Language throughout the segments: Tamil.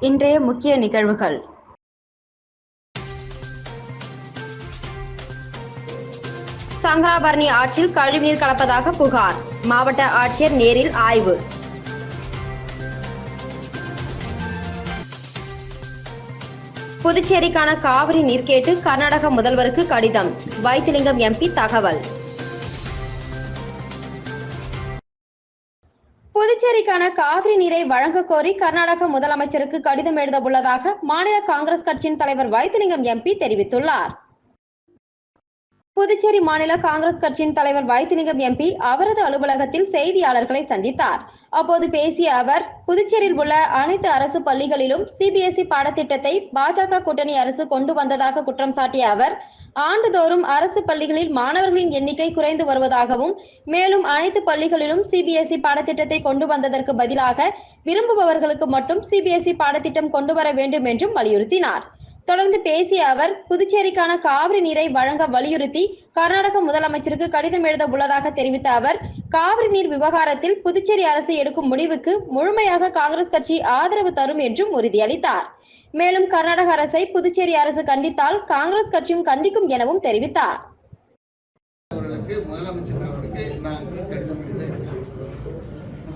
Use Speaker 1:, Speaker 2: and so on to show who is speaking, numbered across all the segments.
Speaker 1: இன்றைய முக்கிய நிகழ்வுகள். சங்கராபரணி ஆற்றில் கழிவுநீர் கலப்பதாக புகார். மாவட்ட ஆட்சியர் நேரில் ஆய்வு. புதுச்சேரிக்கான காவிரி நீர் கேட்டு கர்நாடக முதல்வருக்கு கடிதம். வைத்திலிங்கம் எம்பி தகவல். புதுச்சேரிக்கான காவிரி நீரை வழங்க கோரி கர்நாடக முதலமைச்சருக்கு கடிதம் எழுத உள்ளதாக மாநில காங்கிரஸ் கட்சியின் தலைவர் வைத்திலிங்கம் எம்பி தெரிவித்துள்ளார். புதுச்சேரி மாநில காங்கிரஸ் கட்சியின் தலைவர் வைத்திலிங்கம் எம்பி அவரது அலுவலகத்தில் செய்தியாளர்களை சந்தித்தார். அப்போது பேசிய அவர் புதுச்சேரியில் உள்ள அனைத்து அரசு பள்ளிகளிலும் சிபிஎஸ்இ பாடத்திட்டத்தை பாஜக கூட்டணி அரசு கொண்டு வந்ததாக குற்றம் சாட்டிய அவர் ஆண்டுதோறும் அரசு பள்ளிகளில் மாணவர்களின் எண்ணிக்கை குறைந்து வருவதாகவும் மேலும் அனைத்து பள்ளிகளிலும் சிபிஎஸ்இ பாடத்திட்டத்தை கொண்டு வந்ததற்கு பதிலாக விரும்புபவர்களுக்கு மட்டும் சிபிஎஸ்இ பாடத்திட்டம் கொண்டு வர வேண்டும் என்றும் வலியுறுத்தினார். தொடர்ந்து பேசிய அவர் புதுச்சேரிக்கான காவிரி நீரை வழங்க வலியுறுத்தி கர்நாடக முதலமைச்சருக்கு கடிதம் எழுத உள்ளதாக தெரிவித்த அவர் காவிரி நீர் விவகாரத்தில் புதுச்சேரி அரசு எடுக்கும் முடிவுக்கு முழுமையாக காங்கிரஸ் கட்சி ஆதரவு தரும் என்றும் உறுதியளித்தார். மேலும் கர்நாடக அரசை புதுச்சேரி அரசு கண்டித்தால் காங்கிரஸ் கட்சியும் கண்டிக்கும் எனவும் தெரிவித்தார்.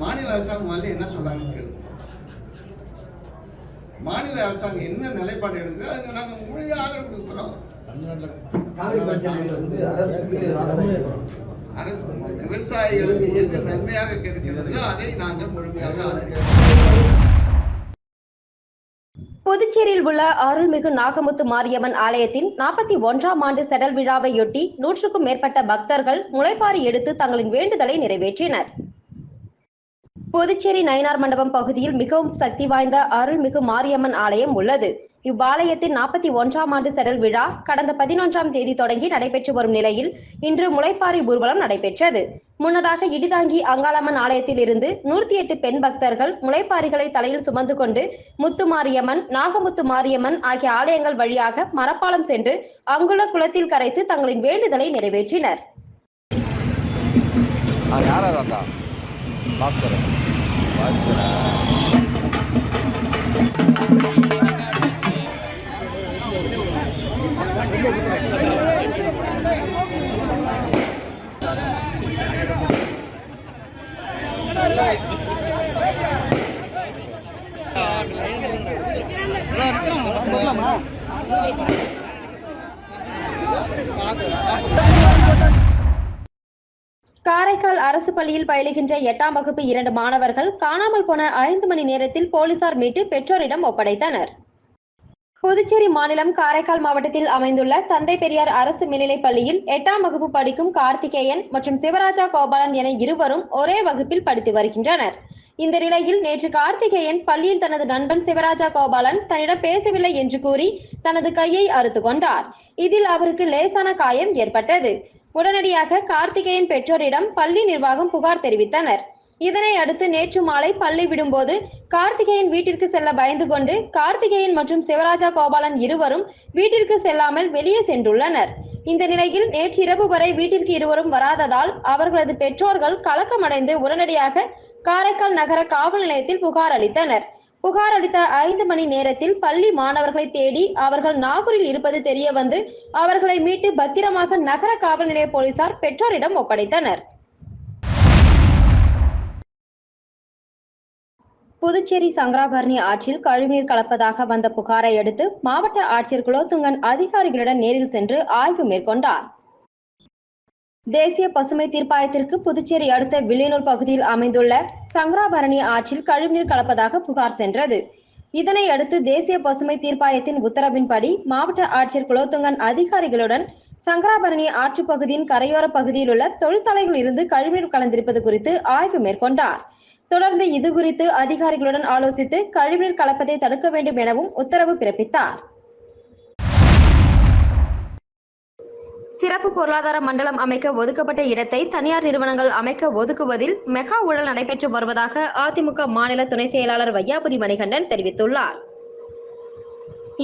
Speaker 2: மாநில அரசாங்கம் வந்து என்ன சொல்றாங்க மாநில அரசாங்கம் என்ன நிலைப்பாடு எடுக்குது அதுக்கு நாங்கள் முழுமையாக ஆதரவு கொடுக்குறோம். அரசு விவசாயிகளுக்கு எது நன்மையாக கிடைக்கிறதோ அதை நாங்கள் முழுமையாக ஆதரிக்கிறோம்.
Speaker 1: புதுச்சேரியில் உள்ள அருள்மிகு நாகமுத்து மாரியம்மன் ஆலயத்தின் நாற்பத்தி ஒன்றாம் ஆண்டு செடல் விழாவையொட்டி நூற்றுக்கும் மேற்பட்ட பக்தர்கள் முளைப்பாரி எடுத்து தங்களின் வேண்டுதலை நிறைவேற்றினர். புதுச்சேரி நயினார் மண்டபம் பகுதியில் மிகவும் சக்தி வாய்ந்த அருள்மிகு மாரியம்மன் ஆலயம் உள்ளது. இவ்வாலயத்தின் நாற்பத்தி ஒன்றாம் ஆண்டு செடல் விழா கடந்த பதினொன்றாம் தேதி தொடங்கி நடைபெற்று வரும் நிலையில் இன்று முளைப்பாரி ஊர்வலம் நடைபெற்றது. முன்னதாக இடிதாங்கி அங்காளம்மன் ஆலயத்தில் இருந்து நூற்றி எட்டு பெண் பக்தர்கள் முளைப்பாரிகளை தலையில் சுமந்து கொண்டு முத்து மாரியம்மன் நாகமுத்து மாரியம்மன் ஆகிய ஆலயங்கள் வழியாக மரப்பாலம் சென்று அங்குள்ள குளத்தில் கரைத்து தங்களின் வேண்டுதலை நிறைவேற்றினர்.
Speaker 3: Thank you.
Speaker 1: காரைக்கால் அரசு பள்ளியில் பயிலுகின்ற எட்டாம் வகுப்பு இரண்டு மாணவர்கள் காணாமல் போன ஐந்து மணி நேரத்தில் போலீசார் மீட்டு பெற்றோரிடம் ஒப்படைத்தனர். புதுச்சேரி மாநிலம் காரைக்கால் மாவட்டத்தில் அமைந்துள்ள தந்தை பெரியார் அரசு மேல்நிலைப் பள்ளியில் எட்டாம் வகுப்பு படிக்கும் கார்த்திகேயன் மற்றும் சிவராஜா கோபாலன் என இருவரும் ஒரே வகுப்பில் படித்து வருகின்றனர். இந்த நிலையில் நேற்று கார்த்திகேயன் பள்ளியில் தனது நண்பன் சிவராஜா கோபாலன் தன்னிடம் பேசவில்லை என்று கூறி தனது கையை அறுத்து கொண்டார். இதில் அவருக்கு லேசான காயம் ஏற்பட்டது. உடனடியாக கார்த்திகேயன் பெற்றோரிடம் பள்ளி நிர்வாகம் புகார் தெரிவித்தனர். இதனை அடுத்து நேற்று மாலை பள்ளி விடும்போது கார்த்திகேயன் வீட்டிற்கு செல்ல பயந்து கொண்டு கார்த்திகேயன் மற்றும் சிவராஜா கோபாலன் இருவரும் வீட்டிற்கு செல்லாமல் வெளியே சென்றுள்ளனர். இந்த நிலையில் நேற்றிரவு வரை வீட்டிற்கு இருவரும் வராததால் அவர்களது பெற்றோர்கள் கலக்கமடைந்து உடனடியாக காரைக்கால் நகர காவல் நிலையத்தில் புகார் அளித்தனர். புகார் அளித்த ஐந்து மணி நேரத்தில் பள்ளி மாணவர்களை தேடி அவர்கள் நாகூரில் இருப்பது தெரிய வந்து அவர்களை மீட்டு பத்திரமாக நகர காவல் நிலைய போலீசார் பெற்றோரிடம் ஒப்படைத்தனர். புதுச்சேரி சங்கராபரணி ஆற்றில் கழிவுநீர் கலப்பதாக வந்த புகாரை அடுத்து மாவட்ட ஆட்சியர் குலோத்துங்கன் அதிகாரிகளுடன் நேரில் சென்று ஆய்வு மேற்கொண்டார். தேசிய பசுமை தீர்ப்பாயத்திற்கு புதுச்சேரி அடுத்த வில்லியனூர் பகுதியில் அமைந்துள்ள சங்கராபரணி ஆற்றில் கழிவுநீர் கலப்பதாக புகார் சென்றது. இதனை அடுத்து தேசிய பசுமை தீர்ப்பாயத்தின் உத்தரவின்படி மாவட்ட ஆட்சியர் குலோத்துங்கன் அதிகாரிகளுடன் சங்கராபரணி ஆற்று பகுதியின் கரையோர பகுதியில் உள்ள தொழிற்சாலைகளில் இருந்து கழிவுநீர் கலந்திருப்பது குறித்து ஆய்வு மேற்கொண்டார். தொடர்ந்து இது குறித்து அதிகாரிகளுடன் ஆலோசித்து கழிவுநீர் கலப்பதை தடுக்க வேண்டும் எனவும் உத்தரவு பிறப்பித்தார். சிறப்பு பொருளாதார மண்டலம் அமைக்க ஒதுக்கப்பட்ட இடத்தை தனியார் நிறுவனங்கள் அமைக்க ஒதுக்குவதில் மெகா ஊழல் நடைபெற்று வருவதாக அதிமுக மாநில துணை செயலாளர் வையாபுரி மணிகண்டன் தெரிவித்துள்ளார்.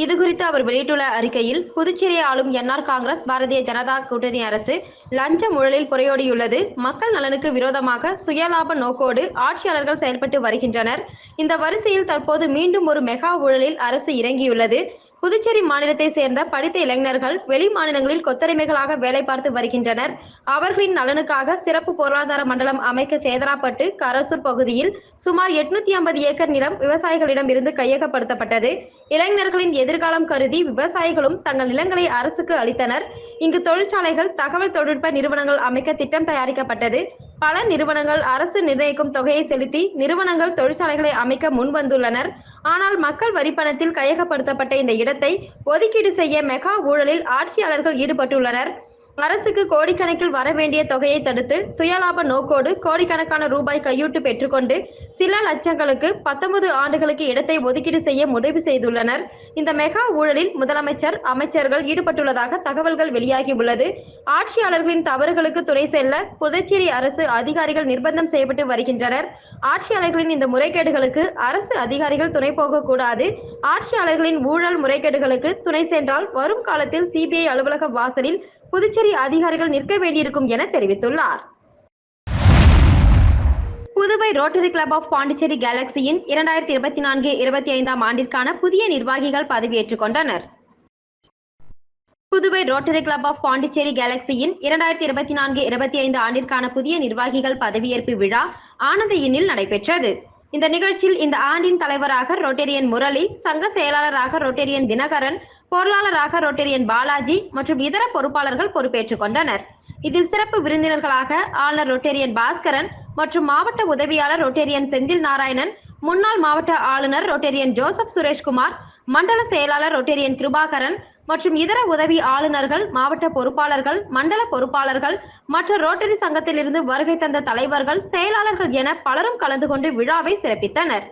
Speaker 1: இதுகுறித்து அவர் வெளியிட்டுள்ள அறிக்கையில் புதுச்சேரி ஆளும் என்ஆர் காங்கிரஸ் பாரதிய ஜனதா கூட்டணி அரசு லஞ்ச ஊழலில் புரையோடியுள்ளது. மக்கள் நலனுக்கு விரோதமாக சுயலாப நோக்கோடு ஆட்சியாளர்கள் செயல்பட்டு வருகின்றனர். இந்த வரிசையில் தற்போது மீண்டும் ஒரு மெகா ஊழலில் அரசு இறங்கியுள்ளது. புதுச்சேரி மாநிலத்தை சேர்ந்த படித்த இளைஞர்கள் வெளி மாநிலங்களில் கொத்தடிமைகளாக வேலை பார்த்து வருகின்றனர். அவர்களின் நலனுக்காக சிறப்பு பொருளாதார மண்டலம் அமைக்க சேதராப்பட்டு கரசூர் பகுதியில் சுமார் எட்நூத்தி ஐம்பது ஏக்கர் நிலம் விவசாயிகளிடம் இருந்து கையகப்படுத்தப்பட்டது. இளைஞர்களின் எதிர்காலம் கருதி விவசாயிகளும் தங்கள் நிலங்களை அரசுக்கு அளித்தனர். இங்கு தொழிற்சாலைகள் தகவல் தொழில்நுட்ப நிறுவனங்கள் அமைக்க திட்டம் தயாரிக்கப்பட்டது. பல நிறுவனங்கள் அரசு நிர்ணயிக்கும் தொகையை செலுத்தி நிறுவனங்கள் தொழிற்சாலைகளை அமைக்க முன்வந்துள்ளனர். ஆனால் மக்கள் வரி பணத்தில் கையகப்படுத்தப்பட்ட இந்த இடத்தை ஒதுக்கீடு செய்ய மெகா ஊழலில் ஆட்சியாளர்கள் ஈடுபட்டுள்ளனர். அரசுக்கு கோடிக்கணக்கில் வர வேண்டிய தொகையை தடுத்து சுயலாப நோக்கோடு கோடிக்கணக்கான ரூபாய் கையூட்டு பெற்றுக்கொண்டு சில லட்சங்களுக்கு பத்தொன்பது ஆண்டுகளுக்கு இடத்தை ஒதுக்கீடு செய்ய முடிவு செய்துள்ளனர். இந்த மெகா ஊழலில் முதலமைச்சர் அமைச்சர்கள் ஈடுபட்டுள்ளதாக தகவல்கள் வெளியாகியுள்ளது ஆட்சியாளர்களின் தவறுகளுக்கு துணை செல்ல புதுச்சேரி அரசு அதிகாரிகள் நிர்பந்தம் செய்யப்பட்டு வருகின்றனர். ஆட்சியாளர்களின் இந்த முறைகேடுகளுக்கு அரசு அதிகாரிகள் துணை போகக்கூடாது. ஆட்சியாளர்களின் ஊழல் முறைகேடுகளுக்கு துணை சென்றால் வரும் காலத்தில் சிபிஐ அலுவலக வாசலில் புதுச்சேரி அதிகாரிகள் நிற்க வேண்டியிருக்கும் என தெரிவித்துள்ளார். Puduvai rotary club of Pondicherry கேலக்சியின் இரண்டாயிரத்தி இருபத்தி நான்கு இருபத்தி ஐந்தாம் ஆண்டிற்கான புதிய நிர்வாகிகள் பதவியேற்றுக் கொண்டனர். Puduvai rotary club of Pondicherry கேலக்சியின் இரண்டாயிரத்தி இருபத்தி நான்கு இருபத்தி ஐந்து ஆண்டிற்கான புதிய நிர்வாகிகள் பதவியேற்பு விழா ஆனந்த இன்னில் நடைபெற்றது. இந்த நிகழ்ச்சியில் இந்த ஆண்டின் தலைவராக ரோட்டேரியன் முரளி சங்க செயலாளராக ரோட்டேரியன் தினகரன் பொருளாளராக ரொட்டேரியன் பாலாஜி மற்றும் இதர பொறுப்பாளர்கள் பொறுப்பேற்றுக் கொண்டனர். இதில் சிறப்பு விருந்தினர்களாக ஆளுநர் ரொட்டேரியன் பாஸ்கரன் மற்றும் மாவட்ட உதவியாளர் ரொட்டேரியன் செந்தில் நாராயணன் முன்னாள் மாவட்ட ஆளுநர் ரொட்டேரியன் ஜோசப் சுரேஷ்குமார் மண்டல செயலாளர் ரொட்டேரியன் கிருபாகரன் மற்றும் இதர உதவி ஆளுநர்கள் மாவட்ட பொறுப்பாளர்கள் மண்டல பொறுப்பாளர்கள் மற்ற ரோட்டரி சங்கத்திலிருந்து வருகை தந்த தலைவர்கள் செயலாளர்கள் என பலரும் கலந்து கொண்டு விழாவை சிறப்பித்தனர்.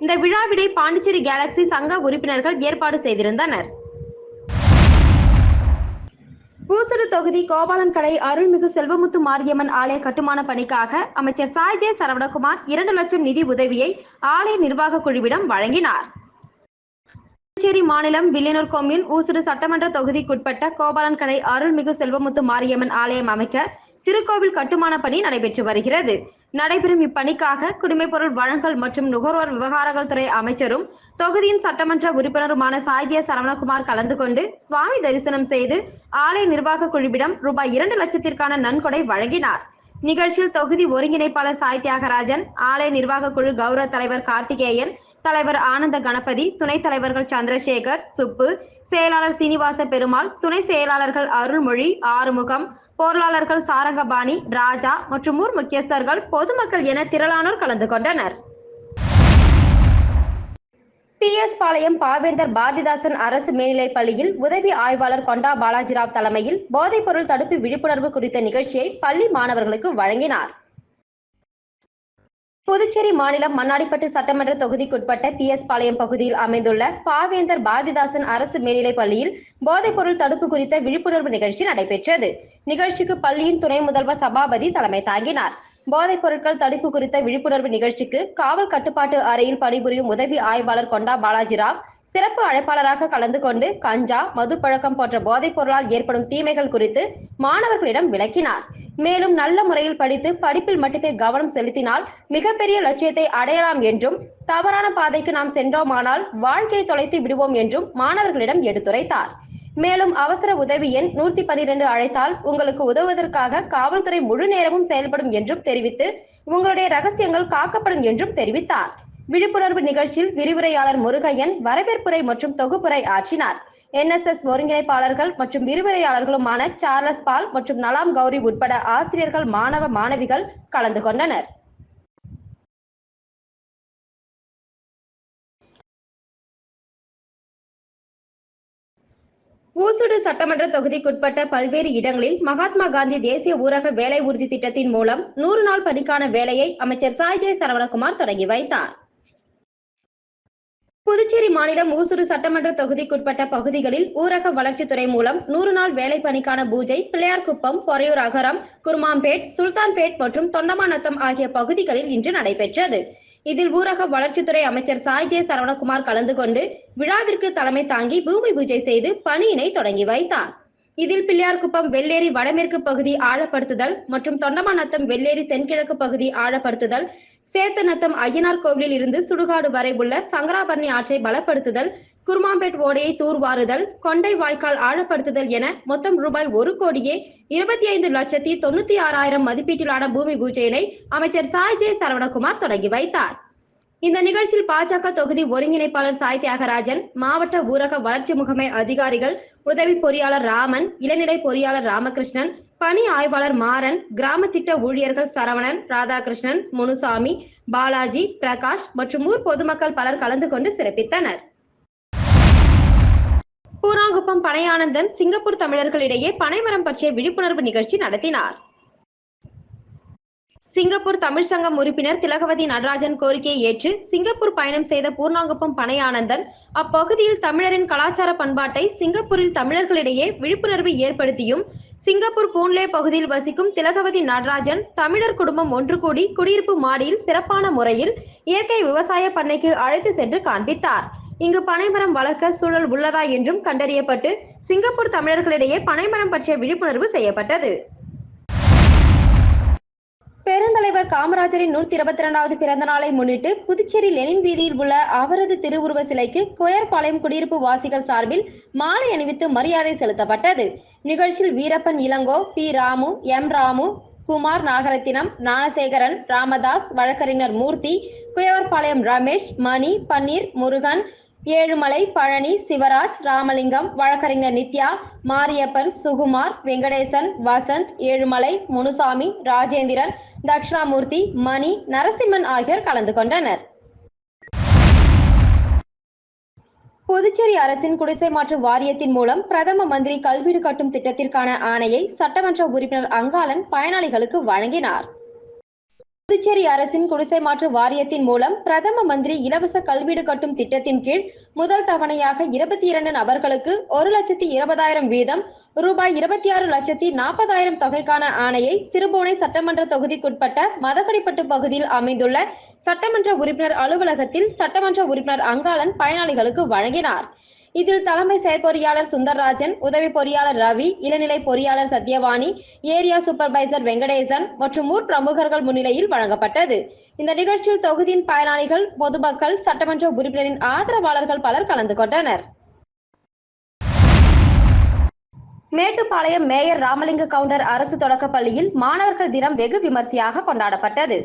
Speaker 1: இந்த விழாவினை பாண்டிச்சேரி கேலக்சி சங்க உறுப்பினர்கள் ஏற்பாடு செய்திருந்தனர். பூசுடு தொகுதி கோபாலன் கடை அருள்மிகு செல்வமுத்து மாரியம்மன் ஆலய கட்டுமான பணிக்காக அமைச்சர் சாய்ஜே சரவணகுமார் இரண்டு லட்சம் நிதி உதவியை ஆலய நிர்வாக குழுவிடம் வழங்கினார். புதுச்சேரி மாநிலம் வில்லியனூர் கொம்யூன் ஊசுடு சட்டமன்ற தொகுதிக்குட்பட்ட கோபாலன் கடை அருள்மிகு செல்வமுத்து மாரியம்மன் ஆலயம் அமைக்க திருக்கோவில் கட்டுமான பணி நடைபெற்று வருகிறது. நடைபெறும் இப்பணிக்காக குடிமைப்பொருள் வழங்கல் மற்றும் நுகர்வோர் விவகாரங்கள் துறை அமைச்சரும் தொகுதியின் சட்டமன்ற உறுப்பினருமான சாய்ஜிய சரவணகுமார் கலந்து கொண்டு சுவாமி தரிசனம் செய்து ஆலய நிர்வாக குழுவிடம் ரூபாய் இரண்டு லட்சத்திற்கான நன்கொடை வழங்கினார். நிகழ்ச்சியில் தொகுதி ஒருங்கிணைப்பாளர் சாய் தியாகராஜன் ஆலய நிர்வாக குழு கௌரவ தலைவர் கார்த்திகேயன் தலைவர் ஆனந்த கணபதி துணைத் தலைவர்கள் சந்திரசேகர் சுப்பு செயலாளர் சீனிவாச பெருமாள் துணை செயலாளர்கள் அருள்மொழி ஆறுமுகம் பொருளாளர்கள் சாரங்கபாணி ராஜா மற்றும் ஊர் முக்கியஸ்தர்கள் பொதுமக்கள் என திரளானோர் கலந்து கொண்டனர். பி. எஸ். பாளையம் பாவேந்தர் பாரதிதாசன் அரசு மேல்நிலைப் பள்ளியில் உதவி ஆய்வாளர் கொண்டா பாலாஜிராவ் தலைமையில் போதைப்பொருள் தடுப்பு விழிப்புணர்வு குறித்த நிகழ்ச்சியை பள்ளி மாணவர்களுக்கு வழங்கினார். புதுச்சேரி மாநிலம் மண்ணாடிப்பட்டு சட்டமன்ற தொகுதிக்குட்பட்ட பி எஸ் பாளையம் பகுதியில் அமைந்துள்ள பாவேந்தர் பாரதிதாசன் அரசு மேல்நிலைப் பள்ளியில் போதைப்பொருள் தடுப்பு குறித்த விழிப்புணர்வு நிகழ்ச்சி நடைபெற்றது. நிகழ்ச்சிக்கு பள்ளியின் துணை முதல்வர் சபாபதி தலைமை தாங்கினார். போதைப் பொருட்கள் தடுப்பு குறித்த விழிப்புணர்வு நிகழ்ச்சிக்கு காவல் கட்டுப்பாட்டு அறையில் பணிபுரியும் உதவி ஆய்வாளர் கொண்டா பாலாஜிராவ் சிறப்பு அழைப்பாளராக கலந்து கொண்டு கஞ்சா மது பழக்கம் போன்ற போதைப் பொருளால் ஏற்படும் தீமைகள் குறித்து மாணவர்களிடம் விளக்கினார். மேலும் நல்ல முறையில் படித்து படிப்பில் மட்டுமே கவனம் செலுத்தினால் மிகப்பெரிய லட்சியத்தை அடையலாம் என்றும் தவறான பாதைக்கு நாம் சென்றோமானால் வாழ்க்கையை தொலைத்து விடுவோம் என்றும் மாணவர்களிடம் எடுத்துரைத்தார். மேலும் அவசர உதவி எண் நூற்றி பன்னிரண்டு அழைத்தால் உங்களுக்கு உதவுவதற்காக காவல்துறை முழு நேரமும் செயல்படும் என்றும் தெரிவித்து உங்களுடைய ரகசியங்கள் காக்கப்படும் என்றும் தெரிவித்தார். விழிப்புணர்வு நிகழ்ச்சியில் விரிவுரையாளர் முருகையன் வரவேற்புரை மற்றும் தொகுப்புரை ஆற்றினார். என்எஸ்எஸ் ஒருங்கிணைப்பாளர்கள் மற்றும் விரிவுரையாளர்களுமான சார்லஸ் பால் மற்றும் நலாம் கௌரி உட்பட ஆசிரியர்கள் மாணவ மாணவிகள் கலந்து கொண்டனர். ஊசுடு சட்டமன்ற தொகுதிக்குட்பட்ட பல்வேறு இடங்களில் மகாத்மா காந்தி தேசிய ஊரக வேலை உறுதி திட்டத்தின் மூலம் நூறு நாள் பணிக்கான வேலையை அமைச்சர் சாய்ஜே சரவணகுமார் தொடங்கி வைத்தார். புதுச்சேரி மாநிலம் ஊசுறு சட்டமன்ற தொகுதிக்குட்பட்ட பகுதிகளில் ஊரக வளர்ச்சித்துறை மூலம் நூறு நாள் வேலை பணிக்கான பூஜை பிள்ளையார்குப்பம் பொறையூர் அகரம் குருமாம்பேட் சுல்தான்பேட் மற்றும் தொண்டமாநத்தம் ஆகிய பகுதிகளில் இன்று நடைபெற்றது. இதில் ஊரக வளர்ச்சித்துறை அமைச்சர் சாய் ஜே சரவணகுமார் கலந்து கொண்டு விழாவிற்கு தலைமை தாங்கி பூமி பூஜை செய்து பணியினை தொடங்கி வைத்தார். இதில் பிள்ளையார்குப்பம் வெள்ளேரி வடமேற்கு பகுதி ஆழப்படுத்துதல் மற்றும் தொண்டமாநத்தம் வெள்ளேரி தென்கிழக்கு பகுதி ஆழப்படுத்துதல் சேத்தநத்தம் ஐயனார் கோவிலில் இருந்து சுடுகாடு வரை உள்ள சங்கராபரணி ஆற்றை பலப்படுத்துதல் குருமாம்பேட் ஓடையை தூர்வாறுதல் கொண்டை வாய்க்கால் ஆழப்படுத்துதல் என மொத்தம் ரூபாய் ஒரு கோடியே இருபத்தி ஐந்து லட்சத்தி தொண்ணூத்தி ஆறாயிரம் மதிப்பீட்டிலான பூமி பூஜையினை அமைச்சர் சாய் ஜே சரவணகுமார் தொடங்கி வைத்தார். இந்த நிகழ்ச்சியில் பாஜக தொகுதி ஒருங்கிணைப்பாளர் சாய் தியாகராஜன் மாவட்ட ஊரக வளர்ச்சி முகமை அதிகாரிகள் உதவி பொறியாளர் ராமன் இளநிலை பொறியாளர் ராமகிருஷ்ணன் பணி ஆய்வாளர் மாறன் கிராம திட்ட ஊழியர்கள் சரவணன் ராதாகிருஷ்ணன் முனுசாமி பாலாஜி பிரகாஷ் மற்றும் ஊர் பொதுமக்கள் பலர் கலந்து கொண்டு சிறப்பித்தனர். பூராங்குப்பம் பனையானந்தன் சிங்கப்பூர் தமிழர்களிடையே பனைமரம் பற்றிய விழிப்புணர்வு நிகழ்ச்சி நடத்தினார். சிங்கப்பூர் தமிழ் சங்கம் உறுப்பினர் திலகவதி நடராஜன் கோரிக்கையை ஏற்று சிங்கப்பூர் பயணம் செய்த பூர்ணாங்குப்பம் பனையானந்தன் அப்பகுதியில் தமிழரின் கலாச்சார பண்பாட்டை சிங்கப்பூரில் தமிழர்களிடையே விழிப்புணர்வை ஏற்படுத்தியும் சிங்கப்பூர் பூன்லே பகுதியில் வசிக்கும் திலகவதி நடராஜன் தமிழர் குடும்பம் ஒன்று கூடி குடியிருப்பு மாடியில் சிறப்பான முறையில் இயற்கை விவசாய பண்ணைக்கு அழைத்து சென்று காண்பித்தார். இங்கு பனைமரம் வளர்க்க சூழல் உள்ளதா என்றும் கண்டறியப்பட்டு சிங்கப்பூர் தமிழர்களிடையே பனைமரம் பற்றிய விழிப்புணர்வு செய்யப்பட்டது. பெருந்தலைவர் காமராஜரின் நூற்றி இருபத்தி இரண்டாவது பிறந்த நாளை முன்னிட்டு புதுச்சேரி லெனின் வீதியில் உள்ள அவரது திருவுருவ சிலைக்கு கோயர்பாளையம் குடியிருப்பு வாசிகள் சார்பில் மாலை அணிவித்து மரியாதை செலுத்தப்பட்டது. நிகழ்ச்சியில் வீரப்பன் இளங்கோ பி. ராமு எம். ராமு குமார் நாகரத்தினம் ஞானசேகரன் ராமதாஸ் வழக்கறிஞர் மூர்த்தி குயவர்பாளையம் ரமேஷ் மணி பன்னீர் முருகன் ஏழுமலை பழனி சிவராஜ் ராமலிங்கம் வழக்கறிஞர் நித்யா மாரியப்பன் சுகுமார் வெங்கடேசன் வசந்த் ஏழுமலை முனுசாமி ராஜேந்திரன் தக்ஷணாமூர்த்தி மணி நரசிம்மன் ஆகியோர் கலந்து கொண்டனர். புதுச்சேரி அரசின் குடிசை மாற்று வாரியத்தின் மூலம் பிரதம மந்திரி கல்வீடு கட்டும் திட்டத்திற்கான ஆணையை சட்டமன்ற உறுப்பினர் அங்காளன் பயனாளிகளுக்கு வழங்கினார். புதுச்சேரி அரசின் குடிசை மாற்று வாரியத்தின் மூலம் பிரதம மந்திரி இலவச கல்வீடு கட்டும் திட்டத்தின் கீழ் முதல் தவணையாக இருபத்தி இரண்டு நபர்களுக்கு ஒரு லட்சத்தி இருபதாயிரம் வீதம் ரூபாய் இருபத்தி ஆறு லட்சத்தி நாற்பதாயிரம் தொகைக்கான ஆணையை திருபுவனை சட்டமன்ற தொகுதிக்குட்பட்ட மதகடிப்பட்டு பகுதியில் அமைந்துள்ள சட்டமன்ற உறுப்பினர் அலுவலகத்தில் சட்டமன்ற உறுப்பினர் அங்காளன் பயனாளிகளுக்கு வழங்கினார். இதில் தலைமை செயற்பொறியாளர் சுந்தர்ராஜன் உதவி பொறியாளர் ரவி இளநிலை பொறியாளர் சத்யவாணி ஏரியா சூப்பர்வைசர் வெங்கடேசன் மற்றும் ஊர் பிரமுகர்கள் முன்னிலையில் வழங்கப்பட்டது. இந்த நிகழ்ச்சியில் தொகுதியின் பயனாளிகள் பொதுமக்கள் சட்டமன்ற உறுப்பினரின் ஆதரவாளர்கள் பலர் கலந்து கொண்டனர். மேட்டுப்பாளையம் மேயர் ராமலிங்க கவுண்டர் அரசு தொடக்கப் பள்ளியில் மாணவர்கள் தினம் வெகு விமர்சையாக கொண்டாடப்பட்டது.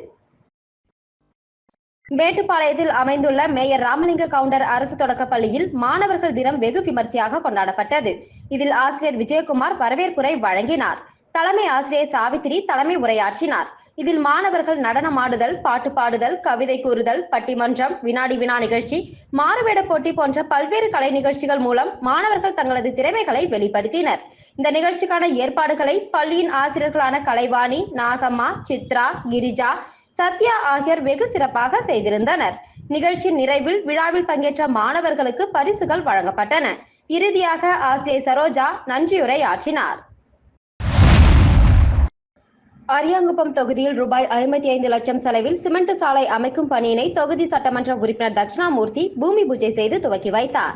Speaker 1: மேட்டுப்பாளையத்தில் அமைந்துள்ள மேயர் ராமலிங்க கவுண்டர் அரசு தொடக்கப் பள்ளியில் மாணவர்கள் தினம் வெகு விமர்சையாக கொண்டாடப்பட்டது. இதில் ஆசிரியர் விஜயகுமார் வரவேற்புரை வழங்கினார். தலைமை ஆசிரியர் சாவித்திரி தலைமை உரையாற்றினார். இதில் மாணவர்கள் நடனமாடுதல் பாட்டு பாடுதல் கவிதை கூறுதல் பட்டிமன்றம் வினாடி வினா நிகழ்ச்சி மாறுவேட போட்டி போன்ற பல்வேறு கலை நிகழ்ச்சிகள் மூலம் மாணவர்கள் தங்களது திறமைகளை வெளிப்படுத்தினர். இந்த நிகழ்ச்சிக்கான ஏற்பாடுகளை பள்ளியின் ஆசிரியர்களான கலைவாணி நாகம்மா சித்ரா கிரிஜா சத்யா ஆகியோர் வெகு சிறப்பாக செய்திருந்தனர். நிகழ்ச்சியின் நிறைவில் விழாவில் பங்கேற்ற மாணவர்களுக்கு பரிசுகள் வழங்கப்பட்டன. இறுதியாக ஆசிரியர் சரோஜா நன்றியுரை ஆற்றினார். அரியாங்குப்பம் தொகுதியில் ரூபாய் ஐம்பத்தி ஐந்து லட்சம் செலவில் சிமெண்ட் சாலை அமைக்கும் பணியினை தொகுதி சட்டமன்ற உறுப்பினர் தட்சிணாமூர்த்தி பூமி பூஜை செய்து துவக்கி வைத்தார்.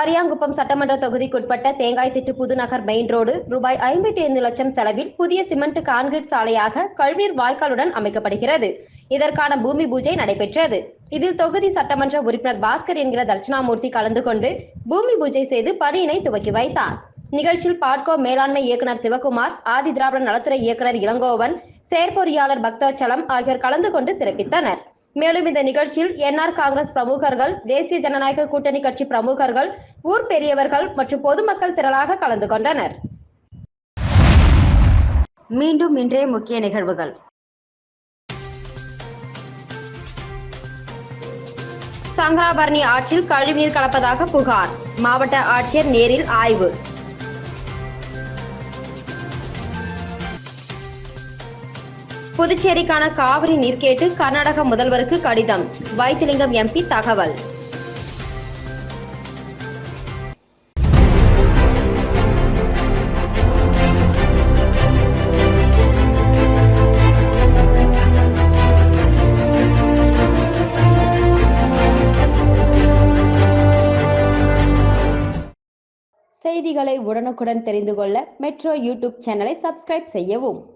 Speaker 1: அரியாங்குப்பம் சட்டமன்ற தொகுதிக்குட்பட்ட தேங்காய் திட்டு புதுநகர் மெயின் ரோடு ரூபாய் ஐம்பத்தி ஐந்து லட்சம் செலவில் புதிய சிமெண்ட் கான்கிரீட் சாலையாக கழிநீர் வாய்க்காலுடன் அமைக்கப்படுகிறது. இதற்கான பூமி பூஜை நடைபெற்றது. இதில் தொகுதி சட்டமன்ற உறுப்பினர் பாஸ்கர் என்கிற தட்சிணாமூர்த்தி கலந்து கொண்டு பூமி பூஜை செய்து பணியினை துவக்கி வைத்தார். நிகழ்ச்சியில் பாட்கோ மேலாண்மை இயக்குனர் சிவகுமார் ஆதி திராவிட நலத்துறை இயக்குனர் இளங்கோவன் செயற்பொறியாளர் பக்தோச்சலம் ஆகியோர் கலந்து கொண்டு சிறப்பித்தனர். மேலும் இந்த நிகழ்ச்சியில் என்ஆர் காங்கிரஸ் பிரமுகர்கள் தேசிய ஜனநாயக கூட்டணி கட்சி பிரமுகர்கள் ஊர் பெரியவர்கள் மற்றும் பொதுமக்கள் திரளாக கலந்து கொண்டனர். மீண்டும் இன்றைய முக்கிய நிகழ்வுகள். சங்கராபரணி ஆற்றில் கழிவுநீர் கலப்பதாக புகார். மாவட்ட ஆட்சியர் நேரில் ஆய்வு. புதுச்சேரிக்கான காவிரி நீர் கேட்டு கர்நாடக முதல்வருக்கு கடிதம். வைத்திலிங்கம் எம்பி தகவல். செய்திகளை உடனுக்குடன் தெரிந்து கொள்ள மெட்ரோ யூடியூப் சேனலை சப்ஸ்கிரைப் செய்யவும்.